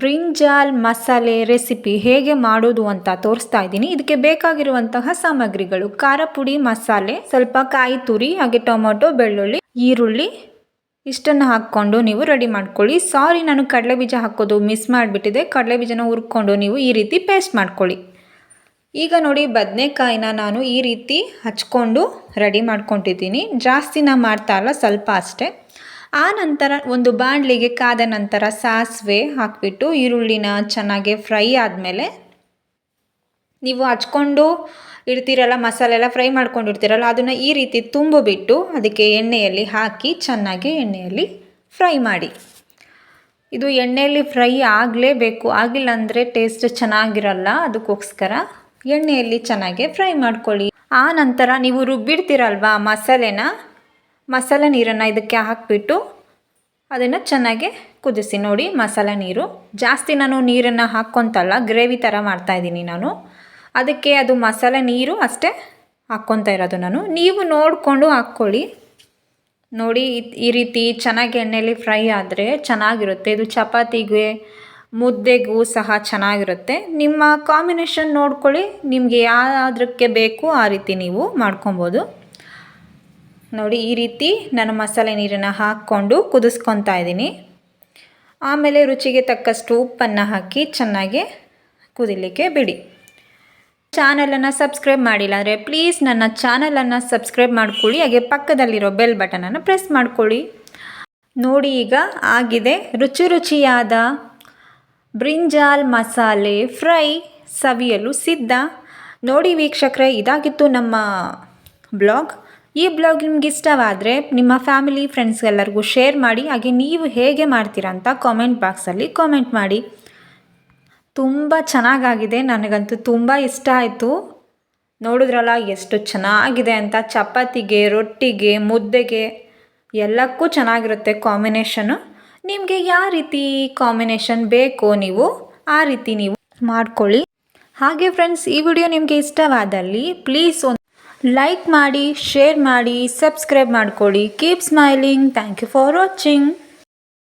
Brinjal ಮಸಾಲೆ recipe ಹೇಗೆ ಮಾಡೋದು ಅಂತ ತೋರಿಸ್ತಾ ಇದ್ದೀನಿ. ಇದಕ್ಕೆ ಬೇಕಾಗಿರುವಂತಹ ಸಾಮಗ್ರಿಗಳು ಖಾರ ಪುಡಿ, ಮಸಾಲೆ, ಸ್ವಲ್ಪ ಕಾಯಿ ತುರಿ, ಹಾಗೆ ಟೊಮೊಟೊ, ಬೆಳ್ಳುಳ್ಳಿ, ಈರುಳ್ಳಿ, ಇಷ್ಟನ್ನು ಹಾಕ್ಕೊಂಡು ನೀವು ರೆಡಿ ಮಾಡ್ಕೊಳ್ಳಿ. ಸಾರಿ, ನಾನು ಕಡಲೆ ಬೀಜ ಹಾಕೋದು ಮಿಸ್ ಮಾಡಿಬಿಟ್ಟಿದೆ. ಕಡಲೆ ಬೀಜನ ಹುರ್ಕೊಂಡು ನೀವು ಈ ರೀತಿ ಪೇಸ್ಟ್ ಮಾಡ್ಕೊಳ್ಳಿ. ಈಗ ನೋಡಿ, ಬದನೆಕಾಯಿನ ನಾನು ಈ ರೀತಿ ಹಚ್ಕೊಂಡು ರೆಡಿ ಮಾಡ್ಕೊಂಡಿದ್ದೀನಿ. ನಾ ಮಾಡ್ತಾ ಇಲ್ಲ, ಸ್ವಲ್ಪ ಅಷ್ಟೇ. ಆ ನಂತರ ಒಂದು ಬಾಣಲಿಗೆ ಕಾದ ನಂತರ ಸಾಸಿವೆ ಹಾಕಿಬಿಟ್ಟು ಈರುಳ್ಳಿನ ಚೆನ್ನಾಗಿ ಫ್ರೈ ಆದಮೇಲೆ ನೀವು ಹಚ್ಕೊಂಡು ಇಡ್ತೀರಲ್ಲ ಮಸಾಲೆ ಎಲ್ಲ ಫ್ರೈ ಮಾಡ್ಕೊಂಡಿರ್ತೀರಲ್ಲ, ಅದನ್ನು ಈ ರೀತಿ ತುಂಬಿಬಿಟ್ಟು ಅದಕ್ಕೆ ಎಣ್ಣೆಯಲ್ಲಿ ಹಾಕಿ ಚೆನ್ನಾಗಿ ಎಣ್ಣೆಯಲ್ಲಿ ಫ್ರೈ ಮಾಡಿ. ಇದು ಎಣ್ಣೆಯಲ್ಲಿ ಫ್ರೈ ಆಗಲೇಬೇಕು. ಆಗಿಲ್ಲ ಅಂದರೆ ಟೇಸ್ಟ್ ಚೆನ್ನಾಗಿರಲ್ಲ, ಅದಕ್ಕೋಸ್ಕರ ಎಣ್ಣೆಯಲ್ಲಿ ಚೆನ್ನಾಗಿ ಫ್ರೈ ಮಾಡ್ಕೊಳ್ಳಿ. ಆ ನಂತರ ನೀವು ರುಬ್ಬಿಡ್ತೀರಲ್ವಾ ಮಸಾಲೆನ? ಮಸಾಲೆ ನೀರನ್ನು ಇದಕ್ಕೆ ಹಾಕಿಬಿಟ್ಟು ಅದನ್ನು ಚೆನ್ನಾಗಿ ಕುದಿಸಿ ನೋಡಿ ಮಸಾಲೆ ನೀರು. ಜಾಸ್ತಿ ನಾನು ನೀರನ್ನು ಹಾಕ್ಕೊತಲ್ಲ, ಗ್ರೇವಿ ಥರ ಮಾಡ್ತಾಯಿದ್ದೀನಿ ನಾನು. ಅದಕ್ಕೆ ಅದು ಮಸಾಲೆ ನೀರು ಅಷ್ಟೇ ಹಾಕ್ಕೊತಾ ಇರೋದು ನಾನು. ನೀವು ನೋಡಿಕೊಂಡು ಹಾಕ್ಕೊಳ್ಳಿ. ನೋಡಿ, ಈ ರೀತಿ ಚೆನ್ನಾಗಿ ಎಣ್ಣೆಯಲ್ಲಿ ಫ್ರೈ ಆದರೆ ಚೆನ್ನಾಗಿರುತ್ತೆ. ಇದು ಚಪಾತಿಗೆ, ಮುದ್ದೆಗೂ ಸಹ ಚೆನ್ನಾಗಿರುತ್ತೆ. ನಿಮ್ಮ ಕಾಂಬಿನೇಷನ್ ನೋಡ್ಕೊಳ್ಳಿ, ನಿಮಗೆ ಯಾವುದಕ್ಕೆ ಬೇಕು ಆ ರೀತಿ ನೀವು ಮಾಡ್ಕೊಬೋದು. ನೋಡಿ ಈ ರೀತಿ ನಾನು ಮಸಾಲೆ ನೀರನ್ನು ಹಾಕ್ಕೊಂಡು ಕುದಿಸ್ಕೊತಾ ಇದ್ದೀನಿ. ಆಮೇಲೆ ರುಚಿಗೆ ತಕ್ಕಷ್ಟು ಉಪ್ಪನ್ನು ಹಾಕಿ ಚೆನ್ನಾಗಿ ಕುದಿಲಿಕ್ಕೆ ಬಿಡಿ. ಚಾನಲನ್ನು ಸಬ್ಸ್ಕ್ರೈಬ್ ಮಾಡಿಲ್ಲ ಅಂದರೆ ಪ್ಲೀಸ್ ನನ್ನ ಚಾನಲನ್ನು ಸಬ್ಸ್ಕ್ರೈಬ್ ಮಾಡ್ಕೊಳ್ಳಿ, ಹಾಗೆ ಪಕ್ಕದಲ್ಲಿರೋ ಬೆಲ್ ಬಟನನ್ನು ಪ್ರೆಸ್ ಮಾಡ್ಕೊಳ್ಳಿ. ನೋಡಿ ಈಗ ಆಗಿದೆ ರುಚಿ ರುಚಿಯಾದ ಬ್ರಿಂಜಾಲ್ ಮಸಾಲೆ ಫ್ರೈ ಸವಿಯಲು ಸಿದ್ಧ. ನೋಡಿ ವೀಕ್ಷಕರೇ, ಇದಾಗಿತ್ತು ನಮ್ಮ ಬ್ಲಾಗ್. ಈ ಬ್ಲಾಗ್ ನಿಮ್ಗೆ ಇಷ್ಟವಾದರೆ ನಿಮ್ಮ ಫ್ಯಾಮಿಲಿ ಫ್ರೆಂಡ್ಸ್ಗೆಲ್ಲರಿಗೂ ಶೇರ್ ಮಾಡಿ, ಹಾಗೆ ನೀವು ಹೇಗೆ ಮಾಡ್ತೀರಾ ಅಂತ ಕಾಮೆಂಟ್ ಬಾಕ್ಸಲ್ಲಿ ಕಾಮೆಂಟ್ ಮಾಡಿ. ತುಂಬ ಚೆನ್ನಾಗಾಗಿದೆ, ನನಗಂತೂ ತುಂಬ ಇಷ್ಟ ಆಯಿತು. ನೋಡಿದ್ರಲ್ಲ ಎಷ್ಟು ಚೆನ್ನಾಗಿದೆ ಅಂತ, ಚಪಾತಿಗೆ, ರೊಟ್ಟಿಗೆ, ಮುದ್ದೆಗೆ ಎಲ್ಲಕ್ಕೂ ಚೆನ್ನಾಗಿರುತ್ತೆ ಕಾಂಬಿನೇಷನು ನಿಮಗೆ ಯಾವ ರೀತಿ ಕಾಂಬಿನೇಷನ್ ಬೇಕೋ ನೀವು, ಆ ರೀತಿ ನೀವು ಮಾಡ್ಕೊಳ್ಳಿ. ಹಾಗೆ ಫ್ರೆಂಡ್ಸ್ ಈ ವಿಡಿಯೋ ನಿಮಗೆ ಇಷ್ಟವಾದಲ್ಲಿ ಪ್ಲೀಸ್ ಒಂದು ಲೈಕ್ ಮಾಡಿ ಶೇರ್ ಮಾಡಿ ಸಬ್ಸ್ಕ್ರೈಬ್ ಮಾಡಿಕೊಳ್ಳಿ. Keep smiling thank you for watching